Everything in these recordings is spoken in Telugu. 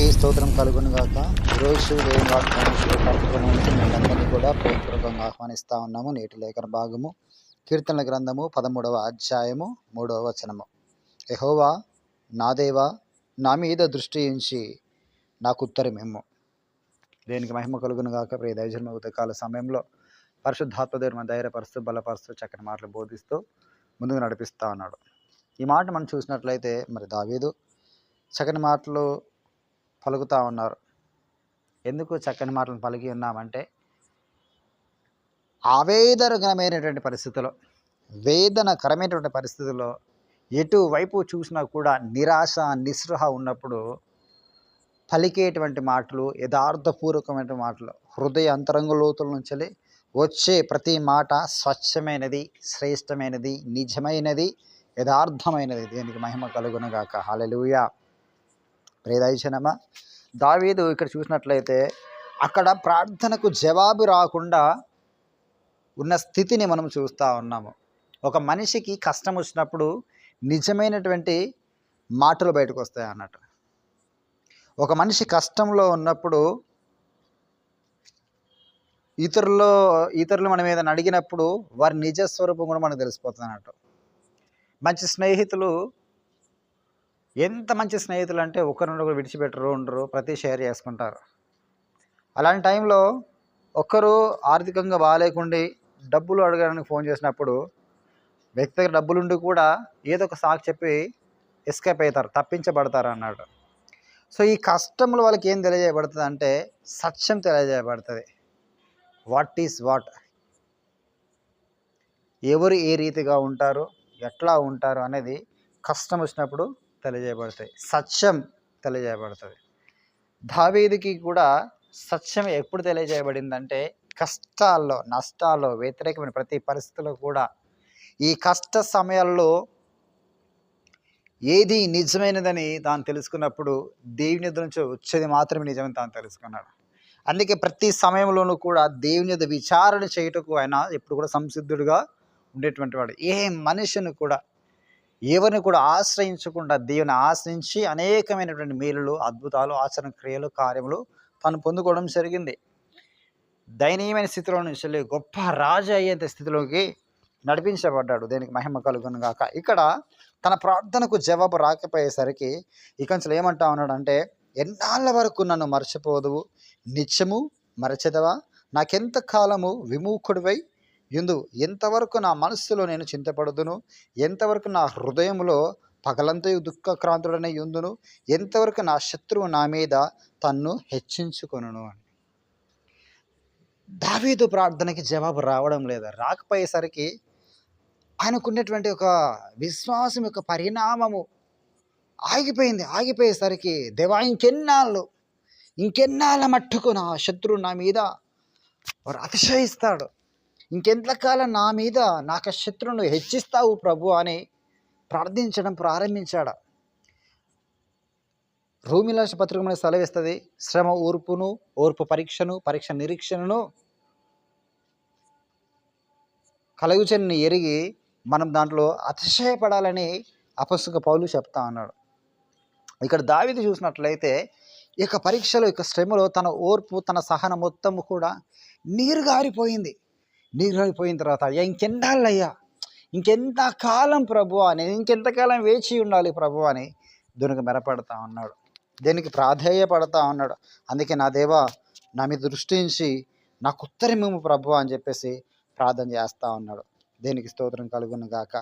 దేవునికి స్తోత్రం కలుగును గాక. ఈరోజు దేవుని వాక్యాన్ని శుభపరచుకోవడానికి మిమ్మల్ని కూడా ప్రేమపూర్వకంగా ఆహ్వానిస్తా ఉన్నాము. నేటి లేఖన భాగము కీర్తనల గ్రంథము పదమూడవ అధ్యాయము మూడవ వచనము. ఎహోవా నా దేవా నా మీద దృష్టి ఉంచి నాకు ఉత్తరమేమో దేనికి మహిమ కలుగును గాక. ప్రియ దైవజన్మ ఉదకాల సమయంలో పరిశుద్ధాత్మ దేవుని ధైర్యపరుస్తూ బలపరుస్తూ చక్కని మాటలు బోధిస్తూ ముందుకు నడిపిస్తా ఉన్నాడు. ఈ మాట మనం చూసినట్లయితే మరి దావీదు చక్కని మాటలు పలుకుతూ ఉన్నారు. ఎందుకు చక్కని మాటలు పలికి ఉన్నామంటే ఆవేదనకరమైనటువంటి పరిస్థితిలో వేదనకరమైనటువంటి పరిస్థితుల్లో ఎటువైపు చూసినా కూడా నిరాశ నిస్పృహ ఉన్నప్పుడు పలికేటువంటి మాటలు యథార్థపూర్వకమైన మాటలు హృదయ అంతరంగ లోతుల నుంచి వచ్చే ప్రతి మాట స్వచ్ఛమైనది శ్రేష్టమైనది నిజమైనది యథార్థమైనది. దీనికి మహిమ కలుగునగాక. హాలెలుయా ప్రేదైచనమా దావీదు ఇక్కడ చూసినట్లయితే అక్కడ ప్రార్థనకు జవాబు రాకుండా ఉన్న స్థితిని మనం చూస్తూ ఉన్నాము. ఒక మనిషికి కష్టం వచ్చినప్పుడు నిజమైనటువంటి మాటలు బయటకు వస్తాయి అన్నట్టు. ఒక మనిషి కష్టంలో ఉన్నప్పుడు ఇతరులు ఇతరులు మనం ఏదైనా అడిగినప్పుడు వారి నిజ స్వరూపం కూడా మనకు తెలిసిపోతుంది అన్నట్టు. మంచి స్నేహితులు ఎంత మంచి స్నేహితులు అంటే ఒకరినొకరు విడిచిపెట్టరు ఉండరు ప్రతి షేర్ చేసుకుంటారు. అలాంటి టైంలో ఒక్కరు ఆర్థికంగా బాగాలేకుండి డబ్బులు అడగడానికి ఫోన్ చేసినప్పుడు వ్యక్తి దగ్గర డబ్బులుండి కూడా ఏదో ఒక సాకు చెప్పి ఎస్కేప్ అవుతారు తప్పించబడతారు అన్నాడు. సో ఈ కష్టములు వాళ్ళకి ఏం తెలియజేయబడుతుంది అంటే సత్యం తెలియజేయబడుతుంది. వాట్ ఈస్ వాట్ ఎవరు ఏ రీతిగా ఉంటారు ఎట్లా ఉంటారు అనేది కష్టం వచ్చినప్పుడు తెలియజేయబడతాయి. సత్యం తెలియజేయబడుతుంది దావీదికి కూడా సత్యం ఎప్పుడు తెలియజేయబడిందంటే కష్టాల్లో నష్టాల్లో వ్యతిరేకమైన ప్రతి పరిస్థితుల్లో కూడా ఈ కష్ట సమయాల్లో ఏది నిజమైనదని తాను తెలుసుకున్నప్పుడు దేవుని ఎదురు నుంచి వచ్చేది మాత్రమే నిజమని తాను తెలుసుకున్నాడు. అందుకే ప్రతి సమయంలోనూ కూడా దేవుని విచారణ చేయుటకు ఆయన ఎప్పుడు కూడా సంసిద్ధుడిగా ఉండేటువంటి వాడు. ఏ మనిషిని కూడా ఎవరిని కూడా ఆశ్రయించకుండా దేవుని ఆశ్రయించి అనేకమైనటువంటి మేలులు అద్భుతాలు ఆచరణ క్రియలు కార్యములు తను పొందుకోవడం జరిగింది. దయనీయమైన స్థితిలో నుంచి వెళ్ళి గొప్ప రాజు అయ్యేంత స్థితిలోకి నడిపించబడ్డాడు. దేనికి మహిమ కలుగును గాక. ఇక్కడ తన ప్రార్థనకు జవాబు రాకపోయేసరికి ఇక ఏమంటా ఉన్నాడంటే ఎన్నాళ్ళ వరకు నన్ను మర్చిపోదువు? నిత్యము మరచెదవా? నాకెంత కాలము విముఖుడివై ఎందు ఎంతవరకు నా మనస్సులో నేను చింతపడుదును? ఎంతవరకు నా హృదయంలో పగలంతయు దుఃఖక్రాంతుడనే ఉందును? ఎంతవరకు నా శత్రువు నా మీద తన్ను హెచ్చించుకొనును అని. దావీదు ప్రార్థనకి జవాబు రావడం లేదు. రాకపోయేసరికి ఆయనకున్నటువంటి ఒక విశ్వాసం యొక్క పరిణామము ఆగిపోయింది. ఆగిపోయేసరికి దేవా ఇంకెన్నాళ్ళు? ఇంకెన్నాళ్ళ మట్టుకు నా శత్రువు నా మీద వారు అతిశయిస్తాడు. ఇంకెంతకాలం నా మీద నాకు శత్రువును హెచ్చిస్తావు ప్రభు అని ప్రార్థించడం ప్రారంభించాడు. రూమిలాష పత్రిక మనకు సెలవిస్తుంది శ్రమ ఓర్పును ఓర్పు పరీక్షను పరీక్ష నిరీక్షణను కలుగుచని ఎరిగి మనం దాంట్లో అతిశయపడాలని అపస్సుక పౌలు చెప్తా అన్నాడు ఇక్కడ దావిది చూసినట్లయితే ఈ యొక్క పరీక్షలో ఇక శ్రమలో తన ఓర్పు తన సహనం మొత్తం కూడా నీరుగారిపోయింది నీరైపోయిన నీరు తర్వాత అయ్యా ఇంకెన్నాళ్ళయ్యా ఇంకెంత కాలం ప్రభు అని ఇంకెంతకాలం వేచి ఉండాలి ప్రభు అని దీనికి మెరపడతా ఉన్నాడు. దీనికి ప్రాధేయపడతా ఉన్నాడు. అందుకే నా దేవా నా మీద దృష్టించి నాకు ఉత్తరమేమో ప్రభు అని చెప్పేసి ప్రార్థన చేస్తూ ఉన్నాడు. దేనికి స్తోత్రం కలుగును గాక.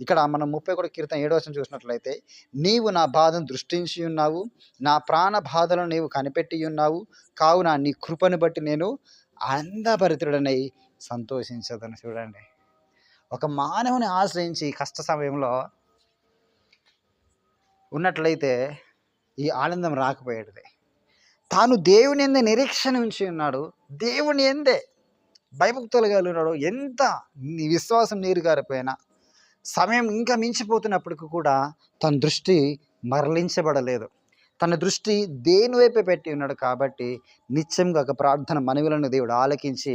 ఇక్కడ మనం ముప్పై కూడా కీర్తన ఏడో వచ్చిన చూసినట్లయితే నీవు నా బాధను దృష్టించి ఉన్నావు నా ప్రాణ బాధలను నీవు కనిపెట్టి ఉన్నావు కావున నీ కృపను బట్టి నేను అందభరితుడనై సంతోషించదని చూడండి. ఒక మానవుని ఆశ్రయించి కష్ట సమయంలో ఉన్నట్లయితే ఈ ఆనందం రాకపోయేది తాను దేవుని ఎందే నిరీక్షణ ఉంచి ఉన్నాడు దేవుని ఎందే భయభక్తులు కలిగి ఉన్నాడు ఎంత విశ్వాసం నీరు గారిపోయినా సమయం ఇంకా మించిపోతున్నప్పటికీ కూడా తన దృష్టి మరలించబడలేదు. తన దృష్టి దేనివైపు పెట్టి ఉన్నాడు కాబట్టి నిత్యంగా ఒక ప్రార్థన మనవిలను దేవుడు ఆలకించి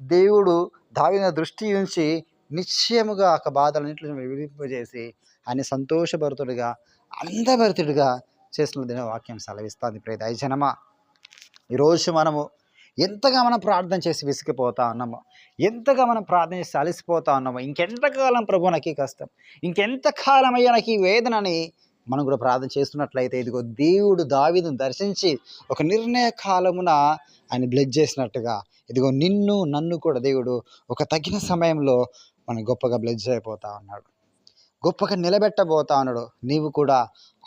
దేవుడు దావిన దృష్టి ఉంచి నిశ్చయముగా ఒక బాధలన్నింటిని విడిపింపజేసి ఆయన సంతోషభరితుడిగా అందభరితుడిగా చేసిన దిన వాక్యం సెలవిస్తుంది. ప్రే దయజనమా ఈరోజు మనము ఎంతగా మనం ప్రార్థన చేసి విసిగిపోతా ఉన్నాము ఎంతగా మనం ప్రార్థన చేసి అలసిపోతా ఉన్నాము ఇంకెంతకాలం ప్రభు నాకు కష్టం ఇంకెంతకాలం అయ్యా నాకు ఈ వేదనని మనం కూడా ప్రార్థన చేస్తున్నట్లయితే ఇదిగో దేవుడు దావిదను దర్శించి ఒక నిర్ణయ కాలమున ఆయన బ్లెడ్ చేసినట్టుగా ఇదిగో నిన్ను నన్ను కూడా దేవుడు ఒక తగిన సమయంలో మనం గొప్పగా బ్లెజ్ అయిపోతా ఉన్నాడు. గొప్పగా నిలబెట్టబోతా ఉన్నాడు. నీవు కూడా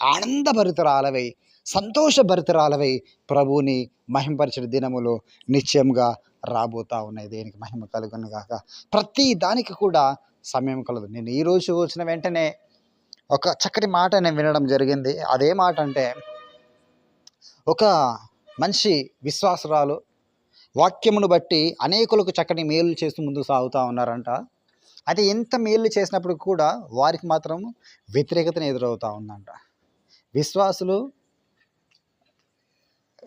ఆనందభరితరాలవై సంతోషభరితరాలవై ప్రభువుని మహింపరిచిన దినములు నిశ్చయంగా రాబోతా ఉన్నాయి. దేనికి మహిమ కలుగును కాక ప్రతి దానికి కూడా సమయం కలదు. నేను ఈరోజు వచ్చిన వెంటనే ఒక చక్కటి మాట నేను వినడం జరిగింది. అదే మాట అంటే ఒక మనిషి విశ్వాసరాలు వాక్యమును బట్టి అనేకులకు చక్కటి మేలు చేస్తూ ముందుకు సాగుతూ ఉన్నారంట. అయితే ఎంత మేలు చేసినప్పుడు కూడా వారికి మాత్రం వ్యతిరేకతను ఎదురవుతూ ఉందంట. విశ్వాసులు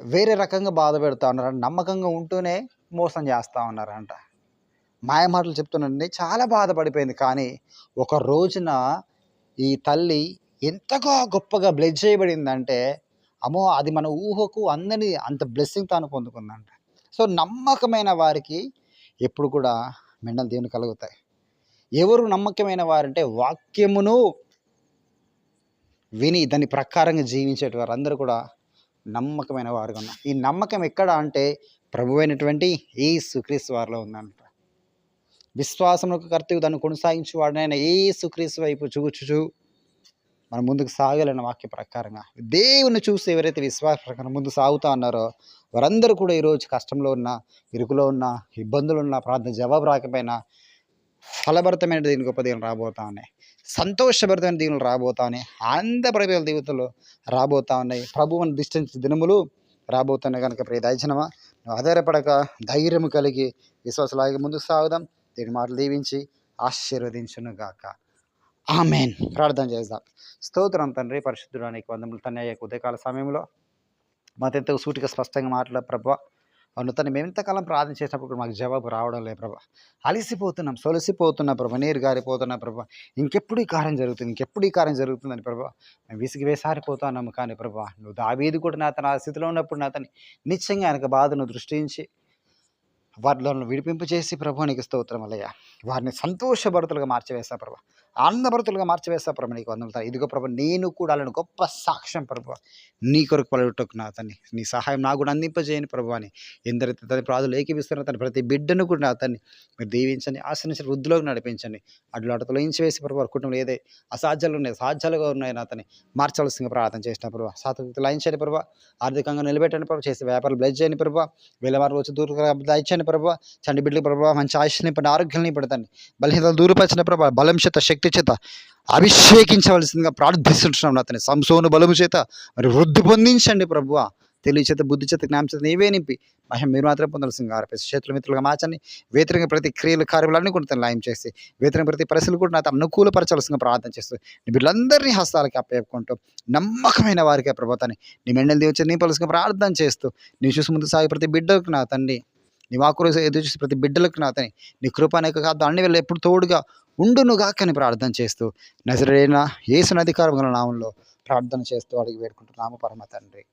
వేరే రకంగా బాధ పెడతా ఉన్నారంట నమ్మకంగా ఉంటూనే మోసం చేస్తూ ఉన్నారంట. మాయమాటలు చెప్తున్నాండి చాలా బాధపడిపోయింది. కానీ ఒక రోజున ఈ తల్లి ఎంతగా గొప్పగా బ్లెస్ చేయబడిందంటే అమ్మో అది మన ఊహకు అందని అంత బ్లెస్సింగ్ తాను పొందుకుందంట. సో నమ్మకమైన వారికి ఎప్పుడు కూడా మెండలు దేవుని కలుగుతాయి. ఎవరు నమ్మకమైన వారంటే వాక్యమును విని దాని ప్రకారంగా జీవించేటి వారు అందరూ కూడా నమ్మకమైన వారుగా ఉన్నారు. ఈ నమ్మకం ఎక్కడ అంటే ప్రభు అయినటువంటి ఈ సుక్రీస్ వారిలో ఉందంట. విశ్వాసములకు కర్తవ్యం దాన్ని కొనసాగించి వాడినైనా ఏ సుక్రీస్తు వైపు చూచుచు. మనం ముందుకు సాగాలన్న వాక్య ప్రకారంగా. దేవుని చూసి ఎవరైతే విశ్వాస ప్రకారం ముందు సాగుతా ఉన్నారో వారందరూ కూడా ఈరోజు కష్టంలో ఉన్న ఇరుకులో ఉన్న ఇబ్బందులు ఉన్న ప్రార్థన జవాబు రాకపోయినా ఫలభరితమైన దీని గొప్ప దీవులు రాబోతా ఉన్నాయి. సంతోషభరితమైన దీవులు రాబోతా ఉన్నాయి. ఆనందపడిపోయే దీవతలు రాబోతా ఉన్నాయి. ప్రభువుని దిష్టించిన దినములు రాబోతున్నాయి కనుక ప్రియ దయచనమా నువ్వు ఆధారపడక ధైర్యం కలిగి విశ్వాసలాగి ముందుకు సాగుదాం. దీని మాటలు దీవించి ఆశీర్వదించును గాక ఆమెన్. ప్రార్థన చేద్దాం. స్తోత్రం తండ్రి పరిశుద్ధుడానికి వందములు. తన ఉదయకాల సమయంలో మాతో సూటిగా స్పష్టంగా మాట్లాడ ప్రభా. అవును తను మేమెంతకాలం ప్రార్థన చేసినప్పుడు మాకు జవాబు రావడం లేదు ప్రభా. అలసిపోతున్నాం సొలసిపోతున్నాం ప్రభా. నీరు గారిపోతున్నా ప్రభా. ఇంకెప్పుడు ఈ కార్యం జరుగుతుంది ఇంకెప్పుడు ఈ కార్యం జరుగుతుందని ప్రభా. మేము విసిగి వేసారిపోతున్నాము కానీ ప్రభా నువ్వు దావీది కూడా నా తన ఆ స్థితిలో ఉన్నప్పుడు నా తను నిత్యంగా ఆయనకు బాధను దృష్టించి వారిలో విడిపింపు చేసి ప్రభు నీకు స్తోత్రం అలయ్య వారిని సంతోషభరితులుగా మార్చివేస్తా ప్రభా. ఆనందభరితులుగా మార్చివేస్తా ప్రభు నీకు వందలు ఇదిగో ప్రభు నేను కూడా అలాంటి గొప్ప సాక్ష్యం ప్రభు. నీ కొరకు పలుటకు నా తన్ని నీ సహాయం నాకు కూడా అందింపజేయని ప్రభు అని. ఎందరైతే తన ప్రాజులు ఏకీపిస్తున్న తన ప్రతి బిడ్డను కూడా నా తన్ని మీరు దీవించండి ఆశ్రయించిన వృద్ధిలోకి నడిపించండి. అడ్లు అటు తొలగించి వేసి ప్రభు కుటుంబంలో ఏదే అసాధ్యాలు ఉన్నాయి సాధ్యాలుగా ఉన్నాయి నా తని మార్చవలసిందిగా ప్రార్థన చేసిన ప్రభు. సాత్విక లయించండి ప్రభు. ఆర్థికంగా నిలబెట్టండి ప్రభు. చేసే వ్యాపారాలు బ్లెజ్ చేయని ప్రభు. వేలవారు వచ్చి దూరంగా దయచండి ప్రభు. చండి బిడ్డలు ప్రభు మంచి ఆయుష్ని పడి ఆరోగ్యాన్ని పడతండి బలహీనతలు దూరపరిచిన ప్రభు. బలంశత శక్తి శక్తి చేత అభిషేకించవలసిందిగా ప్రార్థిస్తుంటున్నాం అతని సంసోను బలము చేత. మరి వృద్ధి పొందించండి ప్రభువ. తెలివి చేత బుద్ధి చేత జ్ఞానం చేత నీవే నింపి. మహిమ మీరు మాత్రం పొందాల్సిందిగా ఆర్పేసి చేతుల మిత్రులుగా మార్చండి. వ్యతిరేక ప్రతి క్రియలు కార్యాలన్నీ కూడా తను లాయం చేసి వ్యతిరేక ప్రతి పరిస్థితులు కూడా నాతో అనుకూలపరచాల్సిందిగా ప్రార్థన చేస్తూ నీ వీళ్ళందరినీ హస్తాలకి అప్పేపుకుంటూ నమ్మకమైన వారికి ప్రభుత్వాన్ని నీ మెండలు దేవచ్చి నీ పలుసుగా ప్రార్థన చేస్తూ నీ చూసి ముందు సాగి ప్రతి బిడ్డలకు నా తండ్రి నీ వాకులు ఎదురు చూసి ప్రతి బిడ్డలకు నా తని నీ కృప అనేక కాదు అన్ని వేళ ఎప్పుడు తోడుగా ఉండునుగాకని ప్రార్థన చేస్తూ నజరైన ఏసున గల నామంలో ప్రార్థన చేస్తూ అడిగి వేడుకుంటున్నాము పరమ తండ్రి